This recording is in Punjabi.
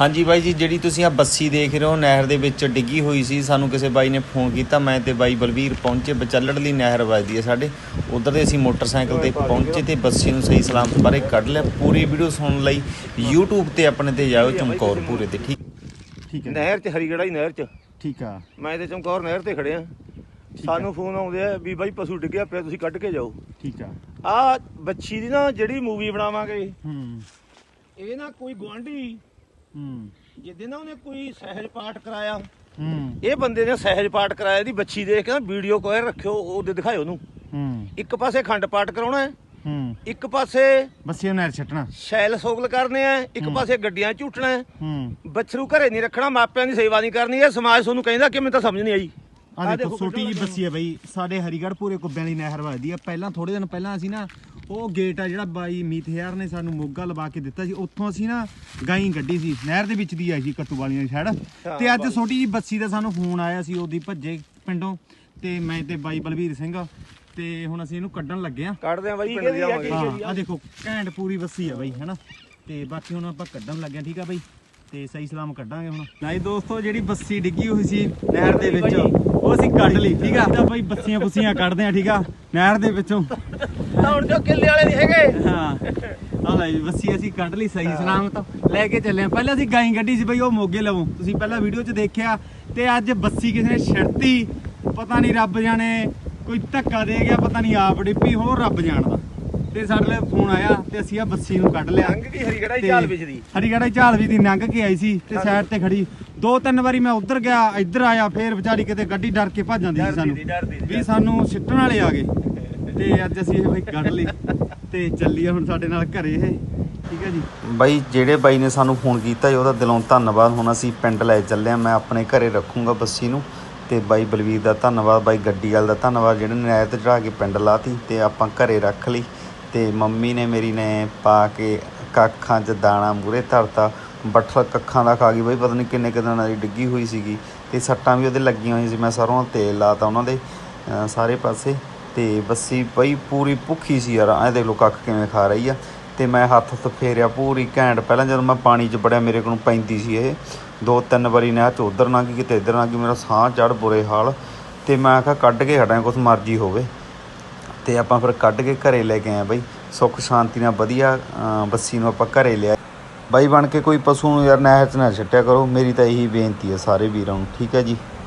ਹਾਂਜੀ ਬਾਈ ਜੀ ਜਿਹੜੀ ਤੁਸੀਂ ਆ ਬੱਸੀ ਦੇਖ ਰਹੇ ਹੋ ਨਹਿਰ ਦੇ ਵਿੱਚ ਡਿੱਗੀ ਹੋਈ ਸੀ ਸਾਨੂੰ ਕਿਸੇ ਬਾਈ ਨੇ ਫੋਨ ਕੀਤਾ ਮੈਂ ਤੇ ਬਾਈ ਬਲਵੀਰ ਪਹੁੰਚੇ ਬਚੱਲੜਲੀ ਨਹਿਰ ਵੱਜਦੀ ਹੈ ਸਾਡੇ। ਉਧਰ ਦੇ ਅਸੀਂ ਮੋਟਰਸਾਈਕਲ ਤੇ ਪਹੁੰਚੇ ਤੇ ਬੱਸੀ ਨੂੰ ਸਹੀ ਸਲਾਮਤ ਬਾਰੇ ਕੱਢ ਲਿਆ। ਪੂਰੀ ਵੀਡੀਓ ਸੁਣਨ ਲਈ YouTube ਤੇ ਆਪਣੇ ਤੇ ਜਾਓ ਚਮਕੌਰ ਪੂਰੇ ਤੇ ਠੀਕ? ਠੀਕ ਹੈ। ਨਹਿਰ 'ਚ ਹਰੀਗੜਾ ਹੀ ਨਹਿਰ 'ਚ। ਠੀਕ ਆ। ਮੈਂ ਤੇ ਚਮਕੌਰ ਨਹਿਰ ਤੇ ਖੜੇ ਆ। ਸਾਨੂੰ ਫੋਨ ਆਉਂਦੇ ਆ ਵੀ ਬਾਈ ਪਸ਼ੂ ਡਿੱਗਿਆ ਪਿਆ ਤੁਸੀਂ ਕੱਢ ਕੇ ਜਾਓ। ਠੀਕ ਆ। ਆ ਬੱਚੀ ਦੀ ਨਾ ਜਿਹੜੀ ਮੂਵੀ ਬਣਾਵਾਂਗੇ। ਹੂੰ। ਇਹ ਨਾ ਕੋਈ ਗਵਾਂਢੀ ਹੂੰ। ਜਿੱਦੇ ਨਾ ਉਹਨੇ ਕੋਈ ਸਹਿਜ ਪਾਠ ਕਰਾਇਆ ਹੂੰ। ਇਹ ਬੰਦੇ ਨੇ ਸਹਿਜ ਪਾਠ ਕਰਾਇਆ ਇਹਦੀ ਬੱਚੀ ਦੇਖ ਕੇ ਨਾ ਵੀਡੀਓ ਕੋਲ ਰੱਖਿਓ ਉਹਦੇ ਦਿਖਾਇਓ ਉਹਨੂੰ। ਹੂੰ। ਇੱਕ ਪਾਸੇ ਖੰਡ ਪਾਠ ਕਰਾਉਣਾ ਹੈ ਹੂੰ। ਇੱਕ ਪਾਸੇ ਬੱਸੀਆਂ ਨਹਿਰ ਛੱਟਣਾ। ਸ਼ੈਲ ਸੋਗਲ ਕਰਨੇ ਆ ਇੱਕ ਪਾਸੇ ਗੱਡੀਆਂ ਝੂਟਣਾ ਹੈ। ਹੂੰ। ਬੱਛਰੂ ਘਰੇ ਨਹੀਂ ਰੱਖਣਾ ਮਾਪਿਆਂ ਦੀ ਸੇਵਾ ਨਹੀਂ ਕਰਨੀ ਇਹ ਸਮਾਜ ਤੁਹਾਨੂੰ ਕਹਿੰਦਾ ਕਿ ਮੈਨੂੰ ਤਾਂ ਸਮਝ ਨਹੀਂ ਆਈ। ਆ ਦੇਖੋ ਛੋਟੀ ਜੀ ਬੱਸੀ ਹੈ ਬਈ ਸਾਡੇ ਹਰੀਗੜ੍ਹ ਪੂਰੇ ਕੁੱਬਿਆਂ ਦੀ ਨਹਿਰ ਵੱਜਦੀ ਆ ਪਹਿਲਾਂ ਥੋੜੇ ਦਿਨ ਪਹਿਲਾਂ ਅਸੀਂ ਨਾ ਉਹ ਗੇਟ ਆ ਜਿਹੜਾ ਬਾਈ ਮੀਤ ਹੇਅਰ ਨੇ ਸਾਨੂੰ ਮੋਗਾ ਲਵਾ ਕੇ ਦਿੱਤਾ ਸੀ ਉੱਥੋਂ ਅਸੀਂ ਨਾ ਗਾਈ ਕੱਢੀ ਸੀ ਨਹਿਰ ਦੇ ਵਿੱਚ ਦੀ ਆਈ ਸੀ ਕੱਟੂ ਵਾਲੀਆਂ ਦੀ ਸਾਈਡ ਤੇ ਅੱਜ ਛੋਟੀ ਜੀ ਬੱਸੀ ਦਾ ਸਾਨੂੰ ਫੋਨ ਆਇਆ ਸੀ ਉਹਦੀ ਭੱਜੇ ਪਿੰਡੋਂ ਤੇ ਮੈਂ ਤੇ ਬਾਈ ਬਲਵੀਰ ਸਿੰਘ ਤੇ ਹੁਣ ਅਸੀਂ ਇਹਨੂੰ ਕੱਢਣ ਲੱਗੇ ਆ ਕੱਢਦੇ ਆ ਬਾਈ ਪਿੰਡ ਦੀ ਆਵਾਂਗੇ ਹਾਂ ਆ ਦੇਖੋ ਘੈਂਟ ਪੂਰੀ ਬੱਸੀ ਆ ਬਈ ਹੈਨਾ? ਤੇ ਬਾਕੀ ਹੁਣ ਆਪਾਂ ਕੱਢਣ ਲੱਗੇ ਆ ਠੀਕ ਆ ਬਈ? ਤੇ ਸਹੀ ਸਲਾਮ ਕੱਢਾਂਗੇ ਹੁਣ। ਨਹੀਂ ਦੋਸਤੋ ਜਿਹੜੀ ਬੱਸੀ ਡਿੱਗੀ ਹੋਈ ਸੀ ਨਹਿਰ ਦੇ ਵਿੱਚ ਉਹ ਅਸੀਂ ਕੱਢ ਲਈ ਠੀਕ ਆ? ਤਾਂ ਬਈ ਬੱਸੀਆਂ ਬੁੱਸੀਆਂ ਕੱਢਦੇ ਆ ਠੀਕ ਆ? ਨਹਿਰ ਦੇ ਵਿੱਚੋਂ। ਹੁਣ ਜੋ ਕਿੱਲੇ ਵਾਲੇ ਨਹੀਂ ਹੈਗੇ। ਹਾਂ। ਆ ਲੈ ਜੀ ਬੱਸੀ ਅਸੀਂ ਕੱਢ ਲਈ ਸਹੀ ਸਲਾਮਤ। ਲੈ ਕੇ ਚੱਲੇ ਆ ਪਹਿਲਾਂ ਅਸੀਂ ਗਾਈ ਗੱਡੀ ਸੀ ਬਈ ਉਹ ਮੋਗੇ ਲਵੋਂ। ਤੁਸੀਂ ਪਹਿਲਾਂ ਵੀਡੀਓ 'ਚ ਦੇਖਿਆ ਤੇ ਅੱਜ ਬੱਸੀ ਕਿਸੇ ਨੇ ਛੜਤੀ। ਪਤਾ ਨਹੀਂ ਰੱਬ ਜਾਣੇ ਕੋਈ ਧੱਕਾ ਦੇ ਗਿਆ ਪਤਾ ਨਹੀਂ ਆਪ ਡਿੱਪੀ ਹੋਰ ਰੱਬ ਜਾਣਦਾ। ਤੇ ਸਾਡੇ ਲਈ ਫੋਨ ਆਇਆ ਤੇ ਅਸੀਂ ਆ ਬੱਸੀ ਨੂੰ ਕੱਢ ਲਿਆ। ਲੰਘ ਗਈ ਹਰੀਗੜਾ ਚਾਲ ਵਿੱਚ ਦੀ। ਹਰੀਗੜ੍ਹ ਝਾਲ ਵੀ ਦੀ ਲੰਘ ਕੇ ਆਈ ਸੀ ਤੇ ਸਾਈਡ ਤੇ ਖੜੀ। ਦੋ ਤਿੰਨ ਵਾਰੀ ਮੈਂ ਉੱਧਰ ਗਿਆ ਇੱਧਰ ਆਇਆ ਫੇਰ ਵਿਚਾਰੀ ਕਿਤੇ ਗੱਡੀ ਡਰ ਕੇ ਭੱਜ ਜਾਂਦੀ ਸੀ ਸਾਨੂੰ। ਵੀ ਸਾਨੂੰ ਸਿੱਟਣ ਵਾਲੇ ਆ ਗਏ। ਤੇ ਅੱਜ ਅਸੀਂ ਇਹ ਬਈ ਲਈ ਤੇ ਚੱਲੀਏ ਹੁਣ ਸਾਡੇ ਨਾਲ ਘਰੇ ਇਹ, ਠੀਕ ਹੈ ਜੀ? ਬਾਈ, ਜਿਹੜੇ ਬਾਈ ਨੇ ਸਾਨੂੰ ਫੋਨ ਕੀਤਾ ਜੀ ਉਹਦਾ ਦਿਲੋਂ ਧੰਨਵਾਦ। ਹੁਣ ਅਸੀਂ ਪਿੰਡ ਲੈ ਚੱਲੇ ਆ ਮੈਂ ਆਪਣੇ ਘਰੇ ਰੱਖੂੰਗਾ ਬੱਸੀ ਨੂੰ। ਤੇ ਬਾਈ ਬਲਵੀਰ ਦਾ ਧੰਨਵਾਦ, ਬਾਈ ਗੱਡੀ ਵਾਲ ਦਾ ਧੰਨਵਾਦ ਜਿਹੜੇ ਨੇ ਨਹਿਰ ਚੜਾ ਕੇ ਪਿੰਡ ਲਾਤੀ ਤੇ ਆਪਾਂ ਘਰੇ ਰੱਖ ਲਈ। ਤੇ ਮੰਮੀ ਨੇ ਮੇਰੀ ਨੇ ਪਾ ਕੇ ਕੱਖਾਂ 'ਚ ਦਾਣਾ ਮੂਰੇ ਧਰਤਾ। ਬੱਠਲ ਕੱਖਾਂ ਦਾ ਖਾ ਗਈ। ਬਾਈ, ਪਤਾ ਨਹੀਂ ਕਿੰਨੇ ਕੁ ਦਿਨਾਂ ਦੀ ਡਿੱਗੀ ਹੋਈ ਸੀਗੀ। ਤੇ ਸੱਟਾਂ ਵੀ ਉਹਦੇ ਲੱਗੀਆਂ ਹੋਈਆਂ ਸੀ। ਮੈਂ ਸਰੋਂ ਦਾ ਤੇਲ ਲਾਤਾ ਉਹਨਾਂ ਦੇ ਸਾਰੇ ਪਾਸੇ। ਤੇ ਬੱਸੀ ਬਈ ਪੂਰੀ ਭੁੱਖੀ ਸੀ ਯਾਰ, ਐ ਦੇਖ ਲੋ ਕੱਖ ਕਿਵੇਂ ਖਾ ਰਹੀ ਆ। ਤੇ ਮੈਂ ਹੱਥ ਹੱਥ ਫੇਰਿਆ ਪੂਰੀ ਘੈਂਟ। ਪਹਿਲਾਂ ਜਦੋਂ ਮੈਂ ਪਾਣੀ 'ਚ ਬੜਿਆ ਮੇਰੇ ਕੋਲੋਂ ਪੈਂਦੀ ਸੀ ਇਹ। ਦੋ ਤਿੰਨ ਵਾਰੀ ਨਹਿਰ 'ਚ ਉਧਰ ਨਾ ਗਈ ਕਿਤੇ ਇੱਧਰ ਲੰਘ ਗਈ, ਮੇਰਾ ਸਾਹ ਚੜ ਬੁਰੇ ਹਾਲ। ਤੇ ਮੈਂ ਆਖਿਆ, ਕੱਢ ਕੇ ਹਟਾਂ, ਕੁਛ ਮਰਜ਼ੀ ਹੋਵੇ। ਤੇ ਆਪਾਂ ਫਿਰ ਕੱਢ ਕੇ ਘਰੇ ਲੈ ਕੇ ਆਏ ਬਈ। ਸੁੱਖ ਸ਼ਾਂਤੀ ਨਾਲ ਵਧੀਆ ਬੱਸੀ ਨੂੰ ਆਪਾਂ ਘਰੇ ਲਿਆ ਬਾਈ ਬਣ ਕੇ ਕੋਈ ਪਸ਼ੂ ਨੂੰ ਯਾਰ ਨਹਿਰ 'ਚ ਨਾ ਛੱਟਿਆ ਕਰੋ। ਮੇਰੀ ਤਾਂ ਇਹੀ ਬੇਨਤੀ ਹੈ ਸਾਰੇ ਵੀਰਾਂ ਨੂੰ, ਠੀਕ ਹੈ ਜੀ?